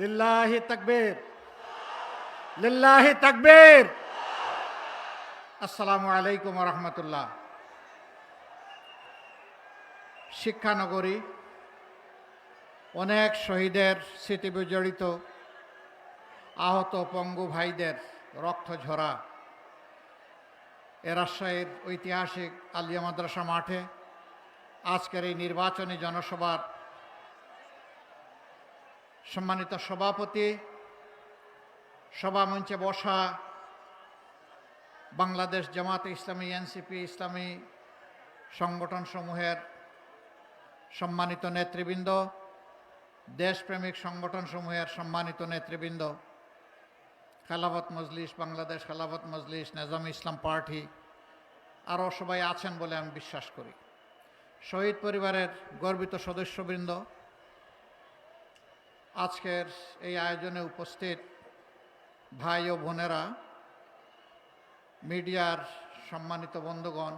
লিল্লাহি তাকবীর। লিল্লাহি তাকবীর। আসসালামু আলাইকুম রহমতুল্লাহ। শিক্ষানগরী অনেক শহীদের স্মৃতি বিজড়িত, আহত পঙ্গু ভাইদের রক্ত ঝরা। এ ঐতিহাসিক আলিয়া মাদ্রাসা মাঠে আজকের এই নির্বাচনী জনসভার সম্মানিত সভাপতি সভা মঞ্চে বসা বাংলাদেশ জামাতে ইসলামী, এনসিপি ইসলামী সংগঠন সমূহের সম্মানিত নেতৃবৃন্দ, দেশপ্রেমিক সংগঠন সমূহের সম্মানিত নেতৃবৃন্দ, খেলাফত মজলিস, বাংলাদেশ খেলাফত মজলিস, নেজাম ইসলাম পার্টি, আরও সবাই আছেন বলে আমি বিশ্বাস করি। শহীদ পরিবারের গর্বিত সদস্যবৃন্দ আজকের এই আয়োজনে উপস্থিত ভাই ও বোনেরা, মিডিয়ার সম্মানিত বন্ধুগণ,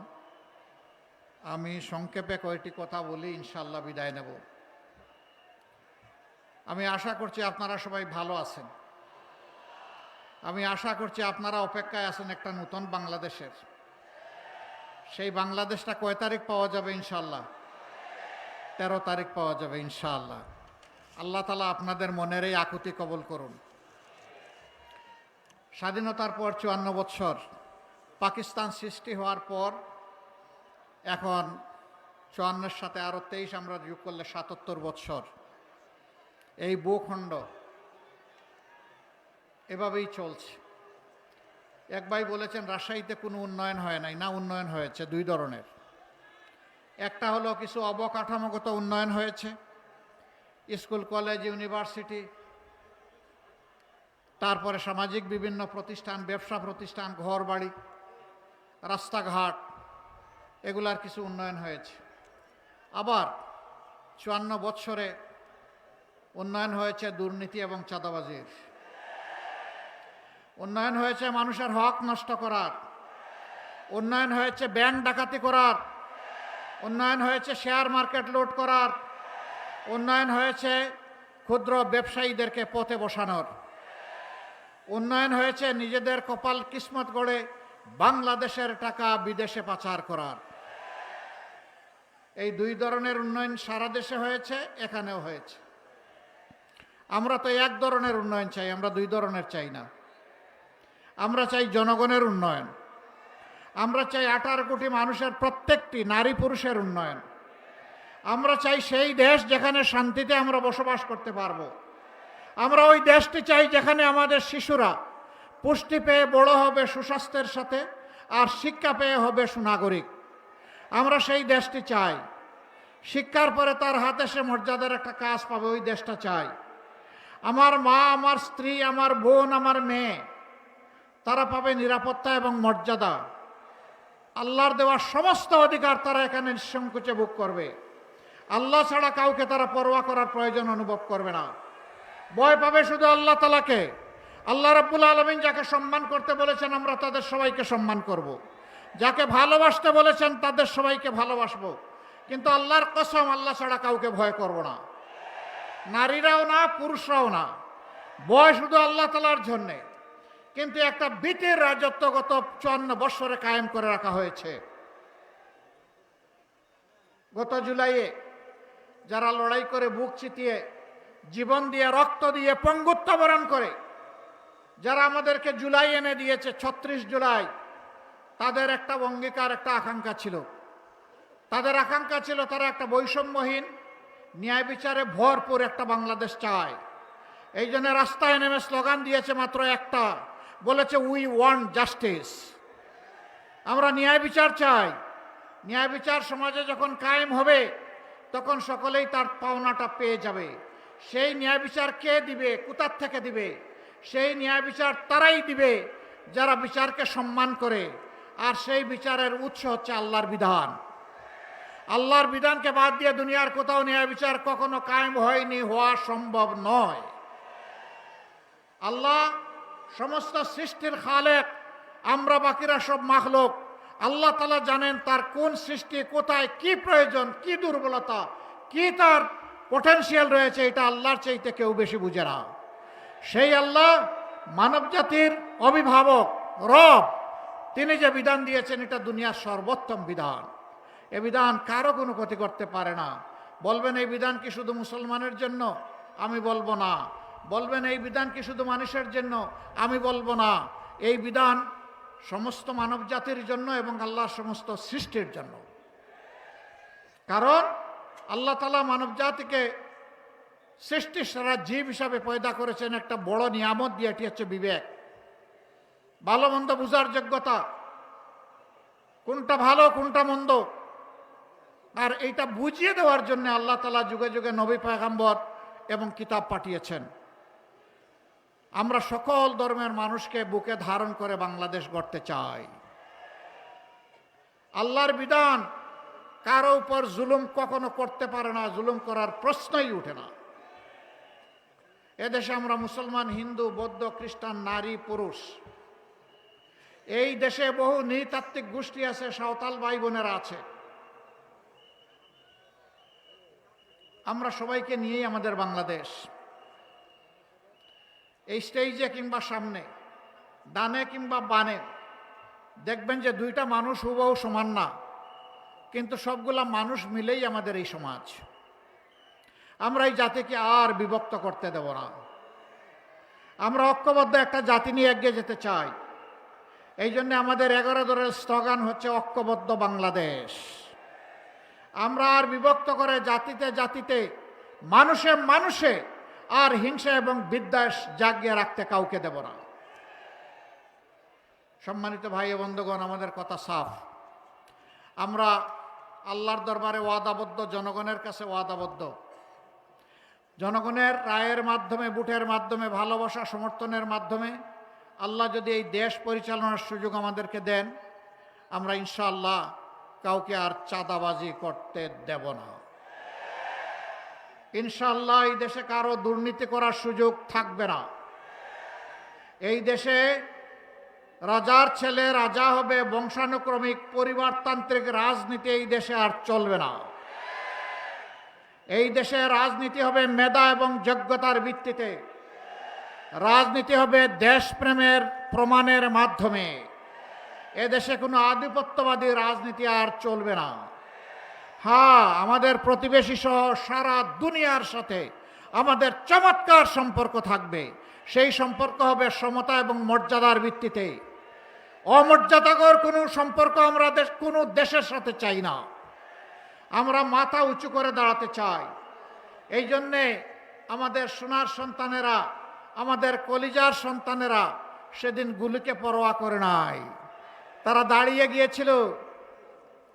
আমি সংক্ষেপে কয়েকটি কথা বলি ইনশাল্লাহ বিদায় নেব। আমি আশা করছি আপনারা সবাই ভালো আছেন। আমি আশা করছি আপনারা অপেক্ষায় আছেন একটা নতুন বাংলাদেশের। সেই বাংলাদেশটা কয় তারিখ পাওয়া যাবে ইনশাল্লাহ তেরো তারিখ পাওয়া যাবে ইনশাআল্লাহ। আল্লাহ তালা আপনাদের মনের এই আকুতি কবল করুন। স্বাধীনতার পর চুয়ান্ন বৎসর পাকিস্তান সৃষ্টি হওয়ার পর এখন চুয়ান্নের সাথে আরও তেইশ আমরা যোগ করলে সাতাত্তর বৎসর। এই ভূখণ্ড এভাবেই চলছে। এক ভাই বলেছেন, রাজশাহীতে কোনো উন্নয়ন হয় নাই। না, উন্নয়ন হয়েছে দুই ধরনের। একটা হলো কিছু অবকাঠামোগত উন্নয়ন হয়েছে। স্কুল, কলেজ, ইউনিভার্সিটি, তারপরে সামাজিক বিভিন্ন প্রতিষ্ঠান, ব্যবসা প্রতিষ্ঠান ঘর বাড়ি রাস্তাঘাট, এগুলার কিছু উন্নয়ন হয়েছে। আবার চুয়ান্ন বৎসরে উন্নয়ন হয়েছে দুর্নীতি এবং চাঁদাবাজির। উন্নয়ন হয়েছে মানুষের হক নষ্ট করার। উন্নয়ন হয়েছে ব্যাংক ডাকাতি করার। উন্নয়ন হয়েছে শেয়ার মার্কেট লুট করার। উন্নয়ন হয়েছে ক্ষুদ্র ব্যবসায়ীদেরকে পথে বসানোর। উন্নয়ন হয়েছে নিজেদের কপাল কিসমত গড়ে বাংলাদেশের টাকা বিদেশে পাচার করার। এই দুই ধরনের উন্নয়ন সারা দেশে হয়েছে, এখানেও হয়েছে। আমরা তো এক ধরনের উন্নয়ন চাই, আমরা দুই ধরনের চাই না। আমরা চাই জনগণের উন্নয়ন। আমরা চাই আঠারো কোটি মানুষের প্রত্যেকটি নারী পুরুষের উন্নয়ন। আমরা চাই সেই দেশ যেখানে শান্তিতে আমরা বসবাস করতে পারব। আমরা ওই দেশটি চাই যেখানে আমাদের শিশুরা পুষ্টি পেয়ে বড় হবে সুস্বাস্থ্যের সাথে আর শিক্ষা পেয়ে হবে সুনাগরিক। আমরা সেই দেশটি চাই। শিক্ষার পরে তার হাতে সে মর্যাদার একটা কাজ পাবে, ওই দেশটা চাই। আমার মা, আমার স্ত্রী, আমার বোন, আমার মেয়ে, তারা পাবে নিরাপত্তা এবং মর্যাদা। আল্লাহর দেওয়া সমস্ত অধিকার তারা এখানে নিঃসংকোচে ভোগ করবে। আল্লাহ ছাড়া কাউকে তারা পরোয়া করার প্রয়োজন অনুভব করবে না। ভয় পাবে শুধু আল্লাহ তালাকে আল্লাহ রাব্বুল আলমিন যাকে সম্মান করতে বলেছেন, আমরা তাদের সবাইকে সম্মান করব। যাকে ভালোবাসতে বলেছেন, তাদের সবাইকে ভালোবাসবো। কিন্তু আল্লাহর কসম, আল্লাহ ছাড়া কাউকে ভয় করব না। নারীরাও না, পুরুষরাও না। ভয় শুধু আল্লাহ তালার জন্যে। কিন্তু একটা বিটের রাজত্ব গত চুয়ান্ন বৎসরে কায়েম করে রাখা হয়েছে। গত জুলাইয়ে যারা লড়াই করে বুক চিতিয়ে, জীবন দিয়ে, রক্ত দিয়ে পঙ্গুত্ব বরণ করে, যারা আমাদেরকে জুলাই এনে দিয়েছে, ছত্রিশ জুলাই, তাদের একটা অঙ্গীকার, একটা আকাঙ্ক্ষা ছিল। তাদের আকাঙ্ক্ষা ছিল তারা একটা বৈষম্যহীন, ন্যায় বিচারে ভরপুর একটা বাংলাদেশ চায়। এই জন্য রাস্তায় নেমে স্লোগান দিয়েছে মাত্র একটা, বলেছে উই ওয়ান্ট জাস্টিস আমরা ন্যায় বিচার চাই। ন্যায় বিচার সমাজে যখন কায়েম হবে তখন সকলেই তার পাওনাটা পেয়ে যাবে। সেই ন্যায় বিচার কে দিবে? কোথার থেকে দিবে? সেই ন্যায় বিচার তারাই দিবে, যারা বিচারকে সম্মান করে। আর সেই বিচারের উৎস হচ্ছে আল্লাহর বিধান। আল্লাহর বিধানকে বাদ দিয়ে দুনিয়ার কোথাও ন্যায় বিচার কখনো কায়েম হয়নি, হওয়া সম্ভব নয়। আল্লাহ সমস্ত সৃষ্টির খালেক, আমরা বাকিরা সব মাখলোক। আল্লাহ তালা জানেন তার কোন সৃষ্টি কোথায়, কি প্রয়োজন, কি দুর্বলতা, কি তার পটেনশিয়াল রয়েছে, এটা আল্লাহর চাইতে কেউ বেশি বুঝে না। সেই আল্লাহ মানব জাতির অভিভাবক, রব, তিনি যে বিধান দিয়েছেন, এটা দুনিয়ার সর্বোত্তম বিধান। এ বিধান কারও কোনো ক্ষতি করতে পারে না। বলবেন, এই বিধান কি শুধু মুসলমানের জন্য? আমি বলব না। বলবেন, এই বিধান কি শুধু মানুষের জন্য? আমি বলব না। এই বিধান সমস্ত মানব জাতির জন্য এবং আল্লাহর সমস্ত সৃষ্টির জন্য। কারণ আল্লাহ তালা মানব জাতিকে সৃষ্টি সারা জীব হিসাবে পয়দা করেছেন একটা বড় নিয়ামত দিয়ে, এটি হচ্ছে বিবেক। ভালো মন্দ বুঝার যোগ্যতা। কোনটা ভালো, কোনটা মন্দ? আর এইটা বুঝিয়ে দেওয়ার জন্য আল্লাহ তালা যুগে যুগে নবী পয়গাম্বর এবং কিতাব পাঠিয়েছেন। আমরা সকল ধর্মের মানুষকে বুকে ধারণ করে বাংলাদেশ গড়তে চাই। আল্লাহর বিধান, কারও উপর জুলুম কখনো করতে পারে না, জুলুম করার প্রশ্নই উঠে না। এদেশে আমরা মুসলমান, হিন্দু, বৌদ্ধ, খ্রিস্টান, নারী, পুরুষ। এই দেশে বহু নৃতাত্ত্বিক গোষ্ঠী আছে, সাঁওতাল ভাই বোনেরা আছে। আমরা সবাইকে নিয়েই আমাদের বাংলাদেশ। এই স্টেজে কিংবা সামনে, ডানে কিংবা বানে, দেখবেন যে দুইটা মানুষ হুবহু সমান না, কিন্তু সবগুলা মানুষ মিলেই আমাদের এই সমাজ। আমরা এই জাতিকে আর বিভক্ত করতে দেব না। আমরা ঐক্যবদ্ধ একটা জাতি নিয়ে এগিয়ে যেতে চাই। এই জন্য আমাদের এগারো দলের স্লোগান হচ্ছে ঐক্যবদ্ধ বাংলাদেশ। আমরা আর বিভক্ত করে জাতিতে জাতিতে, মানুষে মানুষে আর হিংসা এবং বিদ্বেষ জাগিয়ে রাখতে কাউকে দেব না। সম্মানিত ভাই বন্ধুগণ, আমাদের কথা সাফ। আমরা আল্লাহর দরবারে ওয়াদাবদ্ধ, জনগণের কাছে ওয়াদাবদ্ধ। জনগণের রায়ের মাধ্যমে বুটের মাধ্যমে, ভালোবাসা, সমর্থনের মাধ্যমে আল্লাহ যদি এই দেশ পরিচালনার সুযোগ আমাদেরকে দেন, আমরা ইনশাআল্লাহ কাউকে আর চাঁদাবাজি করতে দেব না। ইনশাআল্লাহ এই দেশে কারও দুর্নীতি করার সুযোগ থাকবে না। এই দেশে রাজার ছেলে রাজা হবে, বংশানুক্রমিক পরিবারতান্ত্রিক রাজনীতি এই দেশে আর চলবে না। এই দেশে রাজনীতি হবে মেধা এবং যোগ্যতার ভিত্তিতে। রাজনীতি হবে দেশপ্রেমের প্রমাণের মাধ্যমে। এদেশে কোনো আধিপত্যবাদী রাজনীতি আর চলবে না। হ্যাঁ আমাদের প্রতিবেশী সহ সারা দুনিয়ার সাথে আমাদের চমৎকার সম্পর্ক থাকবে। সেই সম্পর্ক হবে সমতা এবং মর্যাদার ভিত্তিতে। অমর্যাদাকর কোনো সম্পর্ক আমরা দেশ কোনো দেশের সাথে চাই না। আমরা মাথা উঁচু করে দাঁড়াতে চাই। এই জন্যে আমাদের সোনার সন্তানেরা, আমাদের কলিজার সন্তানেরা সেদিন গুলিকে পরোয়া করে নাই। তারা দাঁড়িয়ে গিয়েছিল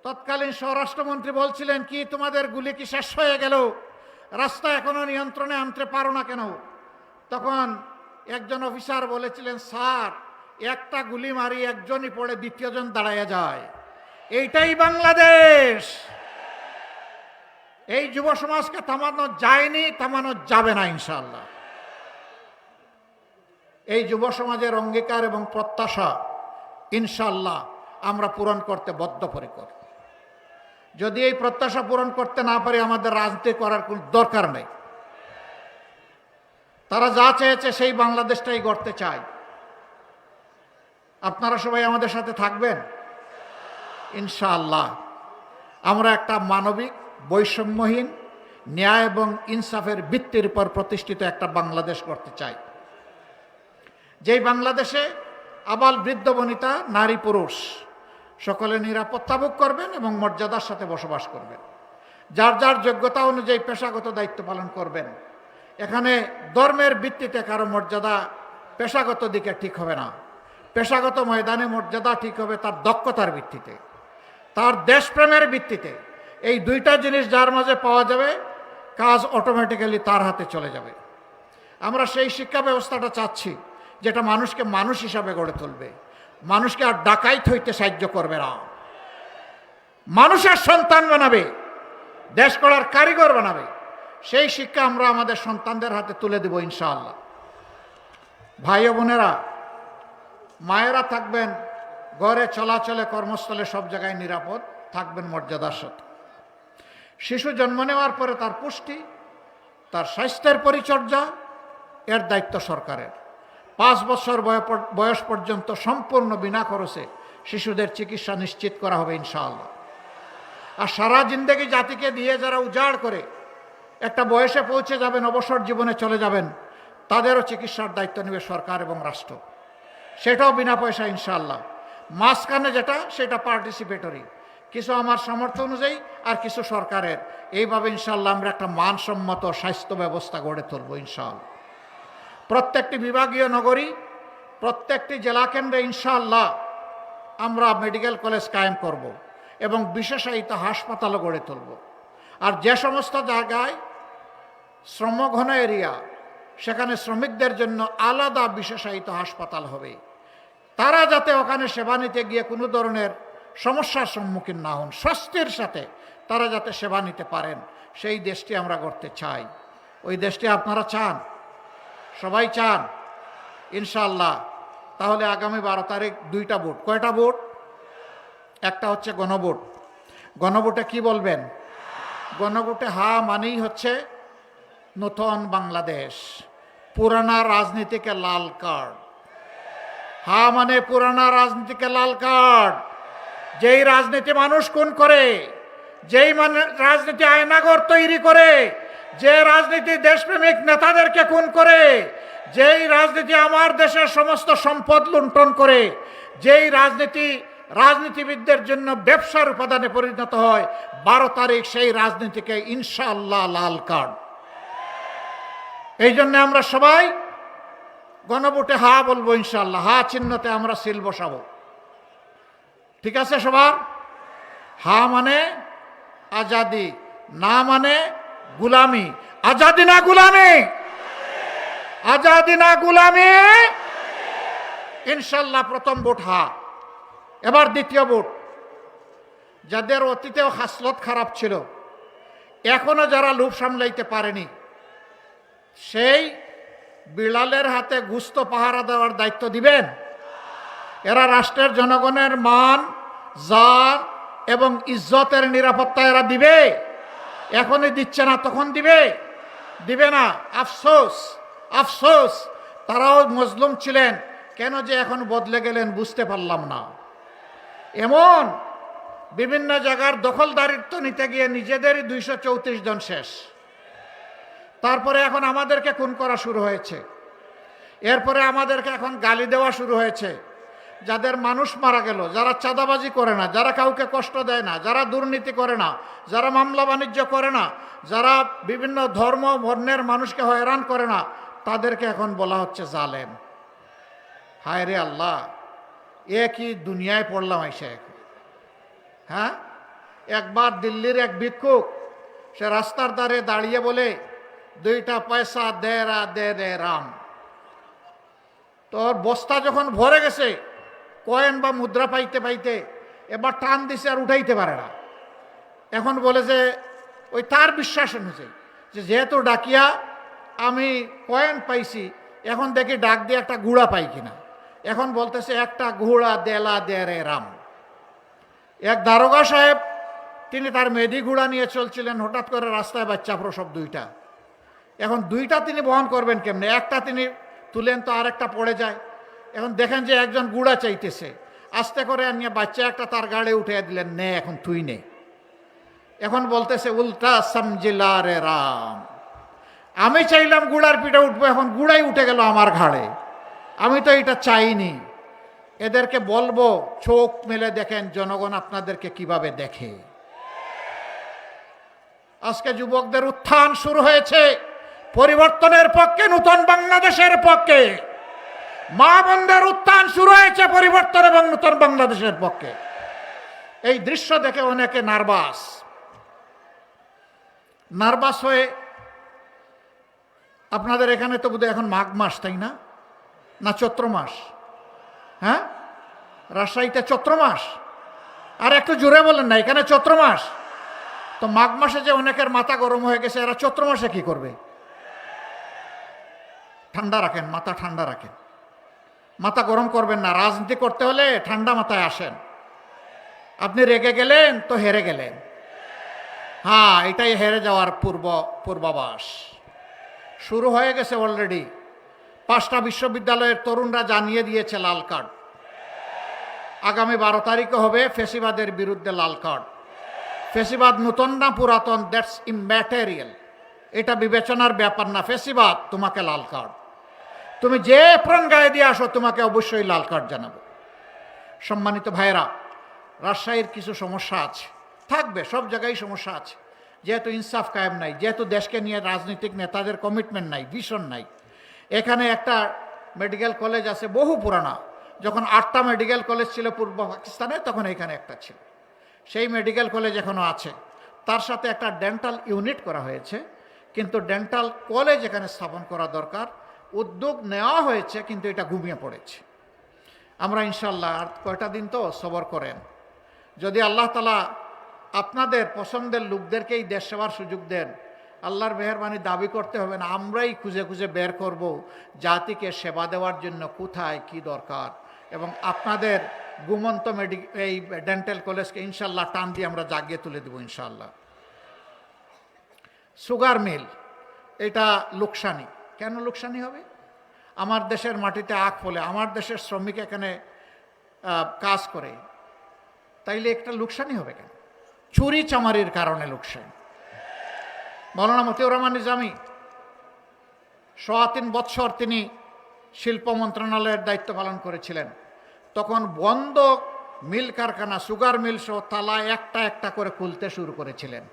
তৎকালীন স্বরাষ্ট্রমন্ত্রী বলছিলেন, কি তোমাদের গুলি কি শেষ হয়ে গেল? রাস্তা এখনও নিয়ন্ত্রণে আনতে পারো না কেন? তখন একজন অফিসার বলেছিলেন, স্যার, একটা গুলি মারি, একজনই পড়ে, দ্বিতীয়জন দাঁড়াইয়া যায়। এইটাই বাংলাদেশ! এই যুব সমাজকে থামানো যায়নি, থামানো যাবে না ইনশাল্লাহ এই যুব সমাজের অঙ্গীকার এবং প্রত্যাশা ইনশাল্লাহ আমরা পূরণ করতে বদ্ধপরিকর। যদি এই প্রত্যাশা পূরণ করতে না পারি, আমাদের রাজনীতি করার কোনো দরকার নেই। তারা যা চেয়েছে, সেই বাংলাদেশটাই গড়তে চায়। আপনারা সবাই আমাদের সাথে থাকবেন? ইনশাআল্লাহ। আমরা একটা মানবিক, বৈষম্যহীন, ন্যায় এবং ইনসাফের ভিত্তির উপর প্রতিষ্ঠিত একটা বাংলাদেশ করতে চাই। যেই বাংলাদেশে আবাল বৃদ্ধ বনিতা, নারী পুরুষ সকলে নিরাপত্তা ভোগ করবেন এবং মর্যাদার সাথে বসবাস করবেন। যার যার যোগ্যতা অনুযায়ী পেশাগত দায়িত্ব পালন করবেন। এখানে ধর্মের ভিত্তিতে কারও মর্যাদা পেশাগত দিকে ঠিক হবে না। পেশাগত ময়দানে মর্যাদা ঠিক হবে তার দক্ষতার ভিত্তিতে। তার দেশপ্রেমের ভিত্তিতে। এই দুইটা জিনিস যার মাঝে পাওয়া যাবে, কাজ অটোমেটিক্যালি তার হাতে চলে যাবে। আমরা সেই শিক্ষা ব্যবস্থাটা চাচ্ছি, যেটা মানুষকে মানুষ হিসাবে গড়ে তুলবে। মানুষকে আর ডাকাইত হইতে সাহায্য করবে না। মানুষের সন্তান বানাবে, দেশ গড়ার কারিগর বানাবে। সেই শিক্ষা আমরা আমাদের সন্তানদের হাতে তুলে দেব ইনশাআল্লাহ। ভাই বোনেরা, মায়েরা থাকবেন, ঘরে চলাচলে কর্মস্থলে সব জায়গায় নিরাপদ, থাকবেন মর্যাদার সাথে শিশু জন্ম নেওয়ার পরে তার পুষ্টি, তার স্বাস্থ্যের পরিচর্যা, এর দায়িত্ব সরকারের। পাঁচ বছর বয়- বয়স পর্যন্ত সম্পূর্ণ বিনা খরচে শিশুদের চিকিৎসা নিশ্চিত করা হবে ইনশাআল্লাহ। আর সারা জিন্দেগি জাতিকে দিয়ে যারা উজাড় করে একটা বয়সে পৌঁছে যাবেন, অবসর জীবনে চলে যাবেন, তাদেরও চিকিৎসার দায়িত্ব নেবে সরকার এবং রাষ্ট্র। সেটাও বিনা পয়সা ইনশাআল্লাহ। মাঝখানে যেটা, সেটা পার্টিসিপেটরি কিছু আমার সামর্থ্য অনুযায়ী আর কিছু সরকারের। এইভাবে ইনশাআল্লাহ আমরা একটা মানসম্মত স্বাস্থ্য ব্যবস্থা গড়ে তুলব ইনশাআল্লাহ। প্রত্যেকটি বিভাগীয় নগরী, প্রত্যেকটি জেলা কেন্দ্রে ইনশাআল্লাহ আমরা মেডিকেল কলেজ কায়েম করব এবং বিশেষায়িত হাসপাতালও গড়ে তুলব। আর যে সমস্ত জায়গায় শ্রমঘন এরিয়া, সেখানে শ্রমিকদের জন্য আলাদা বিশেষায়িত হাসপাতাল হবে। তারা যাতে ওখানে সেবা নিতে গিয়ে কোনো ধরনের সমস্যার সম্মুখীন না হন স্বস্তির সাথে তারা যাতে সেবা নিতে পারেন, সেই দেশটি আমরা করতে চাই। ওই দেশটি আপনারা চান? সবাই চান ইনশাল্লাহ তাহলে আগামী বারো তারিখ দুইটা ভোট। কয়টা ভোট? একটা হচ্ছে গণভোট। গণভোটে কি বলবেন? গণভোটে হা মানেই হচ্ছে নতুন বাংলাদেশ, পুরানা রাজনীতিকে লাল কার্ড। হা মানে পুরানা রাজনীতিকে লাল কার্ড। যেই রাজনীতি মানুষ কোন করে, যেই মানে রাজনীতি আয়নাগর তৈরি করে যে রাজনীতি দেশপ্রেমিক নেতাদেরকে খুন করে, যেই রাজনীতি আমার দেশের সমস্ত সম্পদ লুণ্ঠন করে, যেই রাজনীতি রাজনীতিবিদদের জন্য ব্যবসার উপাদানে পরিণত হয়, বারো তারিখ সেই রাজনীতিকে ইনশাআল্লাহ লাল কার্ড। এই জন্য আমরা সবাই গণভোটে হা বলব ইনশাল্লাহ হা চিহ্নতে আমরা সিল বসাবো। ঠিক আছে সবার? হা মানে আজাদি, না মানে গুলামি। আজাদি না গুলামি? আজাদি না গুলামি? ইনশাল্লাহ প্রথম ভোট হা। এবার দ্বিতীয় ভোট। যাদের অতীতেও হাসলত খারাপ ছিল, এখনও যারা লোভ সামলাইতে পারেনি, সেই বিড়ালের হাতে গুস্ত পাহারা দেওয়ার দায়িত্ব দিবেন। এরা রাষ্ট্রের জনগণের মান জান এবং ইজ্জতের নিরাপত্তা এরা দিবে। এখনই দিচ্ছে না, তখন দিবে? দিবে না। আফসোস আফসোস। তারাও মজলুম ছিলেন। কেন যে এখন বদলে গেলেন বুঝতে পারলাম না। এমন বিভিন্ন জায়গার দখলদারিত্ব নিতে গিয়ে নিজেদেরই দুইশো চৌত্রিশ জন শেষ। তারপরে এখন আমাদেরকে খুন করা শুরু হয়েছে। এরপরে আমাদেরকে এখন গালি দেওয়া শুরু হয়েছে। যাদের মানুষ মারা গেল, যারা চাঁদাবাজি করে না, যারা কাউকে কষ্ট দেয় না, যারা দুর্নীতি করে না, যারা মামলা বাণিজ্য করে না, যারা বিভিন্ন ধর্ম বর্ণের মানুষকে হয়রান করে না, তাদেরকে এখন বলা হচ্ছে জালেম। হায় রে আল্লাহ, এ কি দুনিয়ায় পড়লাম এসে হ্যাঁ? একবার দিল্লির এক ভিক্ষুক, সে রাস্তার ধারে দাঁড়িয়ে বলে, দুইটা পয়সা দে রা, দে দে, রাম। তোর বস্তা যখন ভরে গেছে কয়েন বা মুদ্রা পাইতে পাইতে এবার টান দিছে আর উঠাইতে পারে না। এখন বলে যে, ওই তার বিশ্বাস অনুযায়ী যে যেহেতু ডাকিয়া আমি কয়েন পাইছি, এখন দেখি ডাক দিয়ে একটা গুড়া পাই কিনা। এখন বলতেছে, একটা ঘোড়া দেলা দে রে রাম। এক দারোগা সাহেব, তিনি তার মেধি ঘোড়া নিয়ে চলছিলেন, হঠাৎ করে রাস্তায় বাচ্চা প্রসব দুইটা। এখন দুইটা তিনি বহন করবেন কেমনে? একটা তিনি তুলেন তো আরেকটা পড়ে যায়। এখন দেখেন যে একজন গুড়া চাইতেছে। আস্তে করে নিয়ে বাচ্চা একটা তার গাড়ে উঠে দিলেন, নে, এখন তুই নে। এখন বলতেছে, উল্টা সামজিলা রে রাম। আমি চাইলাম গুড়ার পিঠে উঠবো, এখন গুড়াই উঠে গেল আমার ঘাড়ে। আমি তো এটা চাইনি। এদেরকে বলব, চোখ মেলে দেখেন, জনগণ আপনাদেরকে কীভাবে দেখে। আজকে যুবকদের উত্থান শুরু হয়েছে, পরিবর্তনের পক্ষে, নূতন বাংলাদেশের পক্ষে। মা বন্ধের উত্থান শুরু হয়েছে পরিবর্তন এবং নূতন বাংলাদেশের পক্ষে। এই দৃশ্য দেখে অনেকে নার্ভাস। নার্ভাস হয়ে আপনাদের এখানে তো বোধহয় এখন মাঘ মাস, তাই না? না, চৈত্র মাস। হ্যাঁ? রাজশাহীতে চৈত্র মাস। আর একটু জোরে বলেন না, এখানে চৈত্র মাস। তো মাঘ মাসে যে অনেকের মাথা গরম হয়ে গেছে, এরা চৈত্র মাসে কি করবে? ঠান্ডা রাখেন, মাথা ঠান্ডা রাখেন। মাথা গরম করবেন না, রাজনীতি করতে হলে ঠান্ডা মাথায় আসেন। আপনি রেগে গেলেন তো হেরে গেলেন। হ্যাঁ এটাই হেরে যাওয়ার পূর্ব, পূর্বাভাস। শুরু হয়ে গেছে অলরেডি পাঁচটা বিশ্ববিদ্যালয়ের তরুণরা জানিয়ে দিয়েছে লাল কার্ড। আগামী বারো তারিখে হবে ফেসিবাদের বিরুদ্ধে লাল কার্ড। ফেসিবাদ নূতন না পুরাতন? দ্যাটস ইম্যাটেরিয়াল এটা বিবেচনার ব্যাপার না। ফেসিবাদ, তোমাকে লাল কার্ড। তুমি যে প্রাণ গায়ে দিয়ে আসো, তোমাকে অবশ্যই লাল কার্ড জানাব। সম্মানিত ভাইয়েরা, রাজশাহীর কিছু সমস্যা আছে। থাকবে, সব জায়গায় সমস্যা আছে। যেহেতু ইনসাফ কায়েম নাই, যেহেতু দেশকে নিয়ে রাজনৈতিক নেতাদের কমিটমেন্ট নাই ভিশন নাই। এখানে একটা মেডিকেল কলেজ আছে বহু পুরানা। যখন আটটা মেডিকেল কলেজ ছিল পূর্ব পাকিস্তানে, তখন এখানে একটা ছিল। সেই মেডিকেল কলেজ এখনও আছে। তার সাথে একটা ডেন্টাল ইউনিট করা হয়েছে। কিন্তু ডেন্টাল কলেজ এখানে স্থাপন করা দরকার। উদ্যোগ নেওয়া হয়েছে, কিন্তু এটা ঘুমিয়ে পড়েছে। আমরা ইনশাল্লাহ আর কয়টা দিন তো সবর করেন। যদি আল্লাহ তালা আপনাদের পছন্দের লোকদেরকেই দেশ সেবার সুযোগ দেন, আল্লাহর মেহরবানি দাবি করতে হবে না, আমরাই খুঁজে খুঁজে বের করব জাতিকে সেবা দেওয়ার জন্য কোথায় কি দরকার। এবং আপনাদের গুমন্ত মেডি, এই ডেন্টাল কলেজকে ইনশাল্লাহ টান দিয়ে আমরা জাগিয়ে তুলে দেবো ইনশাল্লাহ সুগার মিল, এটা লোকসানি। কেন লোকসানি হবে? আমার দেশের মাটিতে আখ ফলে, আমার দেশের শ্রমিক এখানে কাজ করে, তাইলে একটা লোকসানি হবে কেন? চুরি চামারির কারণে লোকসান। মৌলানা মতিউর রহমান নিজামী, সোয়া তিন বৎসর তিনি শিল্প মন্ত্রণালয়ের দায়িত্ব পালন করেছিলেন। তখন বন্ধ মিল কারখানা, সুগার মিল সহ তালা একটা একটা করে খুলতে শুরু করেছিলেন।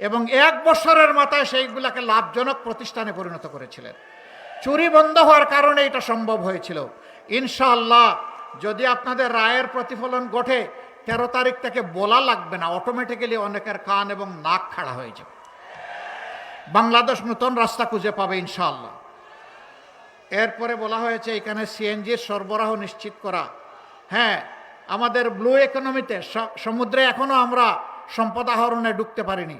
এবং এক বছরের মাথায় সেইগুলাকে লাভজনক প্রতিষ্ঠানে পরিণত করেছিলেন। চুরি বন্ধ হওয়ার কারণে এটা সম্ভব হয়েছিল। ইনশাআল্লাহ, যদি আপনাদের রায়ের প্রতিফলন ঘটে, তেরো তারিখ থেকে বলা লাগবে না অটোমেটিক্যালি অনেকের কান এবং নাক খাড়া হয়ে যাবে। বাংলাদেশ নতুন রাস্তা খুঁজে পাবে ইনশাআল্লাহ। এরপরে বলা হয়েছে, এখানে সিএনজির সরবরাহ নিশ্চিত করা। হ্যাঁ আমাদের ব্লু ইকোনমিতে সমুদ্রে এখনও আমরা সম্পদ আহরণে ঢুকতে পারিনি।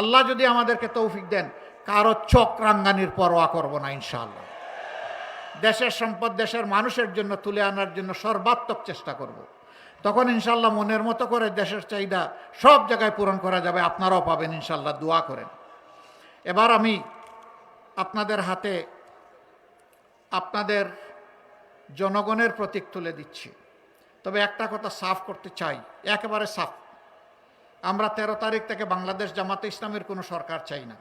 আল্লাহ যদি আমাদেরকে তৌফিক দেন, কারও চোখ রাঙ্গানির পরোয়া করব না, ইনশাআল্লাহ। দেশের সম্পদ দেশের মানুষের জন্য তুলে আনার জন্য সর্বাত্মক চেষ্টা করব। তখন ইনশাল্লাহ মনের মতো করে দেশের চাহিদা সব জায়গায় পূরণ করা যাবে, আপনারাও পাবেন ইনশাল্লাহ দোয়া করেন। এবার আমি আপনাদের হাতে আপনাদের জনগণের প্রতীক তুলে দিচ্ছি। তবে একটা কথা সাফ করতে চাই, একেবারে সাফ। আমরা তেরো তারিখ থেকে বাংলাদেশ জামাতে ইসলামের কোনো সরকার চাই না।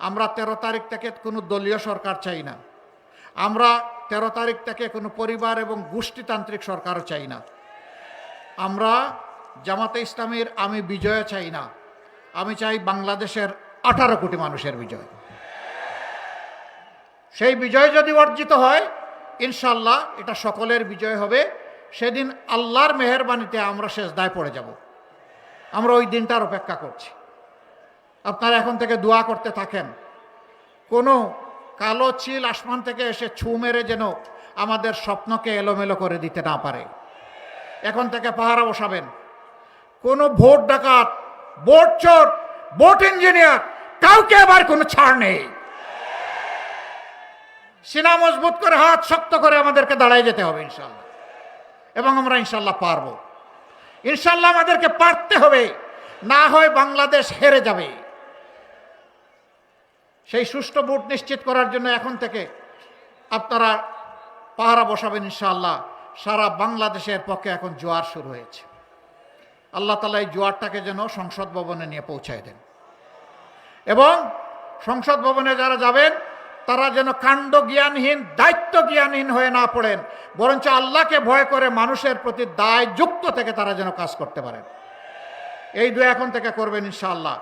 আমরা তেরো তারিখ থেকে কোনো দলীয় সরকার চাই না। আমরা তেরো তারিখ থেকে কোনো পরিবার এবং গোষ্ঠীতান্ত্রিক সরকারও চাই না। আমরা জামাতে ইসলামের আমি বিজয় চাই না। আমি চাই বাংলাদেশের আঠারো কোটি মানুষের বিজয়। সেই বিজয় যদি অর্জিত হয়, ইনশাল্লাহ এটা সকলের বিজয় হবে। সেদিন আল্লাহর মেহরবানিতে আমরা শেষ দায় পড়ে যাব। আমরা ওই দিনটার অপেক্ষা করছি। আপনারা এখন থেকে দোয়া করতে থাকেন। কোনো কালো চিল আসমান থেকে এসে ছু মেরে যেন আমাদের স্বপ্নকে এলোমেলো করে দিতে না পারে। এখন থেকে পাহারা বসাবেন। কোনো ভোট ডাকাত, ভোট চোর, ভোট ইঞ্জিনিয়ার, কাউকে আবার কোনো ছাড় নেই। সিনা মজবুত করে, হাত শক্ত করে আমাদেরকে দাঁড়ায় যেতে হবে ইনশাল্লাহ এবং আমরা ইনশাল্লাহ পারব। ইনশাল্লাহ আমাদেরকে পারতে হবে, না হয় বাংলাদেশ হেরে যাবে। সেই সুষ্ঠু ভোট নিশ্চিত করার জন্য এখন থেকে আপনারা পাহারা বসাবেন ইনশাআল্লাহ। সারা বাংলাদেশের পক্ষে এখন জোয়ার শুরু হয়েছে। আল্লাহ তালা এই জোয়ারটাকে যেন সংসদ ভবনে নিয়ে পৌঁছায় দেন। এবং সংসদ ভবনে যারা যাবেন তারা যেন কাণ্ড জ্ঞানহীন, দায়িত্ব জ্ঞানহীন হয়ে না পড়েন, বরঞ্চ আল্লাহকে ভয় করে মানুষের প্রতি দায় যুক্ত থেকে তারা যেন কাজ করতে পারেন। এই দু এখন থেকে করবেন ইনশাআল্লাহ।